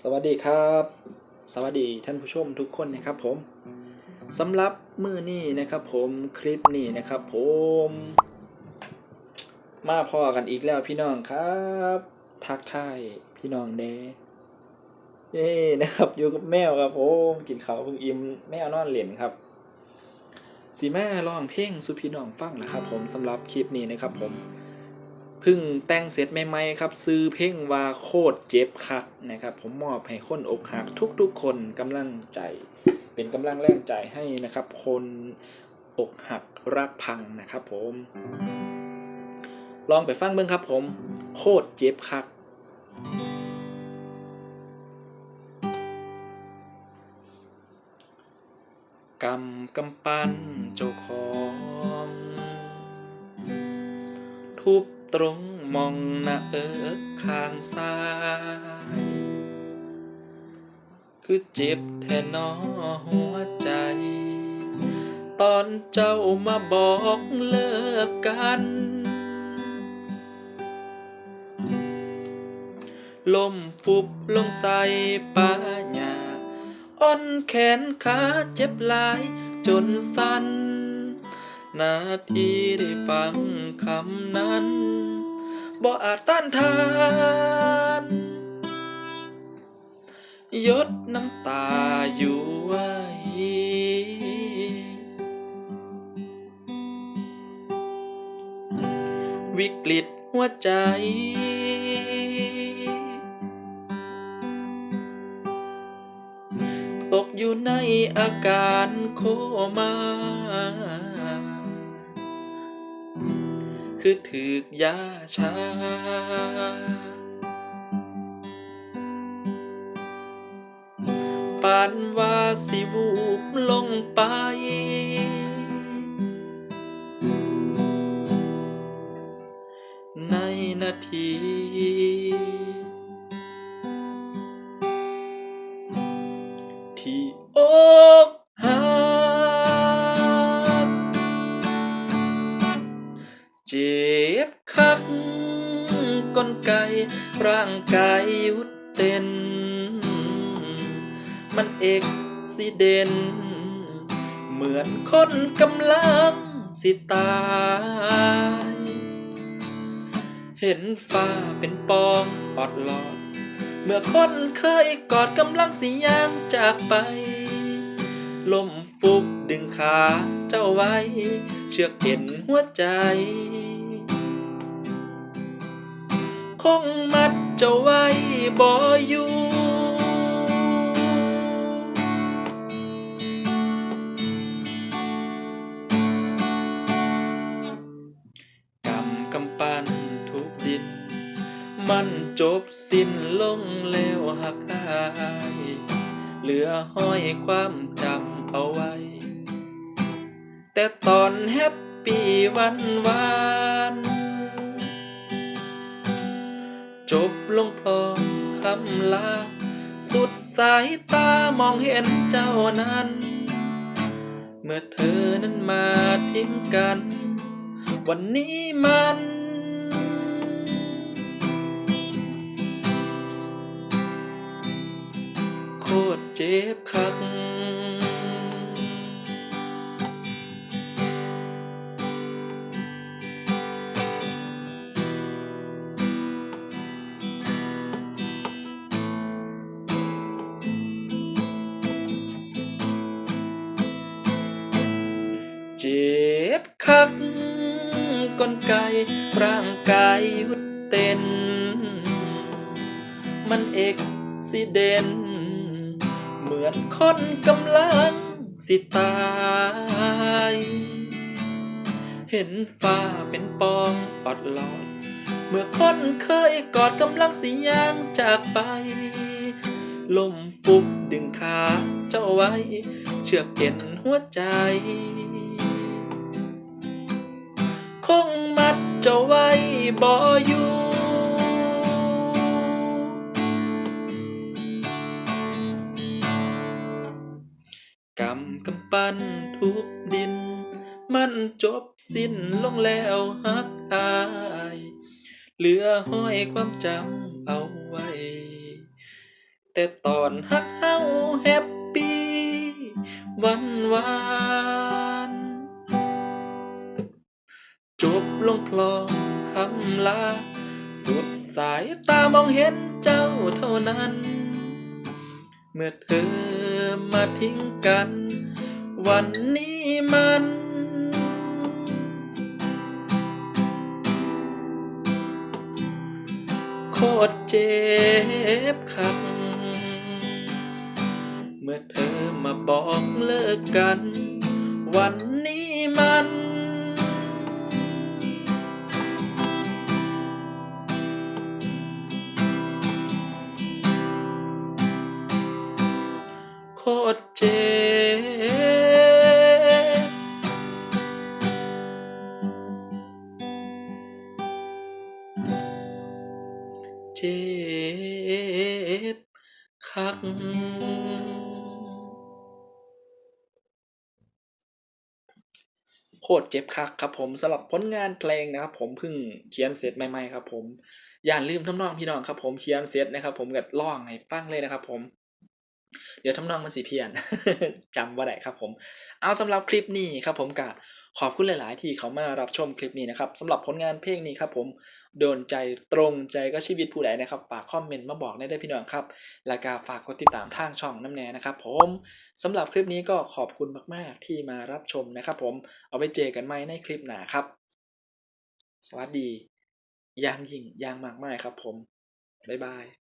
สวัสดีครับ สวัสดีท่านผู้ชมทุกคนนะครับผมสำหรับมือนี้นะครับผมคลิปนี้นะครับ ผม มาพอกันอีกแล้วพี่น้องครับ ทักทายพี่น้องเดเย้นะครับอยู่กับแมวครับผมกินข้าวเพิ่งอิ่มแมวนอนเหรียญครับสีแม่ร้องเพลงสุพี่น้องฟังนะครับ ผมสำหรับคลิปนี้นะครับ ผม พึ่งแต่งเสร็จใหม่ๆครับ ซื้อเพลงว่าโคตรเจ็บคักนะครับ ผมมอบให้คนอกหักทุกๆ คนกำลังใจ เป็นกำลังแรงใจให้นะครับ คนอกหักรักพังนะครับผม ลองไปฟังเบิ่งครับผม โคตรเจ็บคักกำกำปั้นเจ้าของ ทุบ ตรงมองหน้าเอิกข้างซ้าย คือเจ็บแทนนอหัวใจ ตอนเจ้ามาบอกเลิกกัน ลมฟุบลงใส่ป้าหยาอ่อนแขนขาเจ็บหลายจนสั่นนาทีได้ฟังคำนั้น บ่อาจต้านทานยดน้ำตาอยู่ไว้วิกฤตหัวใจ ตกอยู่ในอาการโคม่า คือถือกยาชา ปานว่าสิวูบลงไป ในนาที เจ็บคักกลไก่ร่างกายยุดเต้น มันเอกซิเดนเหมือนคนกำลังสิตาย เห็นฟ้าเป็นปองปอดหลอด เมื่อคนเคยกอดกำลังสิยางจากไป ลมฟุบดึงขาเจ้าไว้ เชือกเห็นหัวใจ คงมัดเจ้าไว้บ่อยู่กำกำปั้นทุบดิน มันจบสิ้นลงแล้วหักอายเหลือห้อยความจำ เอาไว้ แต่ตอนแฮปปี้วันวานจบลงพร้อมคำลา สุดสายตามองเห็นเจ้านั้น เมื่อเธอนั้นมาทิ้งกัน วันนี้มันโคตรเจ็บคัก คักกลไกร่างกายหยุดเต้น มันเอกซิเดนเหมือนคนกำลังสิตายเห็นฟ้าเป็นปองปอดหลอด เมื่อคนเคยกอดกำลังสิยางจากไป ลมฟุบดึงขาเจ้าไว้ เชือกเอ็นหัวใจ งมัดเจ้าไว้บ่อยู่ กำกำปั้นทุบดิน มันจบสิ้นลงแล้วฮักอาย เหลือห้อยความจำเอาไว้ แต่ตอนฮักเฮาแฮปปี้วันวาน มองเห็นเจ้าเท่านั้น เมื่อเธอมาทิ้งกัน วันนี้มันโคตรเจ็บคักเมื่อเธอมาบอกเลิกกัน วันนี้มัน คตรเจ็บเจ็บคักโคตรเจ็บคักครับผมสำหรับผลงานเพลงนะครับผมเพิ่งเขียนเสร็จใหม่ๆครับผมอย่าลืมทำนองพี่น้องครับผมเขียนเสร็จนะครับผมก็ร้องให้ฟังเลยนะครับผม เดี๋ยวทำนองมันสิเพี้ยน จำว่าได้ครับผม เอาสำหรับคลิปนี้ครับผมกะขอบคุณหลาย ๆ ที่เขามารับชมคลิปนี้นะครับสำหรับผลงานเพลงนี้ครับผมโดนใจตรงใจก็ชีวิตผู้ใดนะครับฝากคอมเมนต์มาบอกได้ด้วยพี่น้องครับแล้วก็ฝากกดติดตามทางช่องน้ำแน่นะครับผมสำหรับคลิปนี้ก็ขอบคุณมาก ๆ ที่มารับชมนะครับผมเอาไว้เจอกันใหม่ในคลิปหน้าครับ สวัสดียางยิ่งยางมากมายครับผมบ๊ายบาย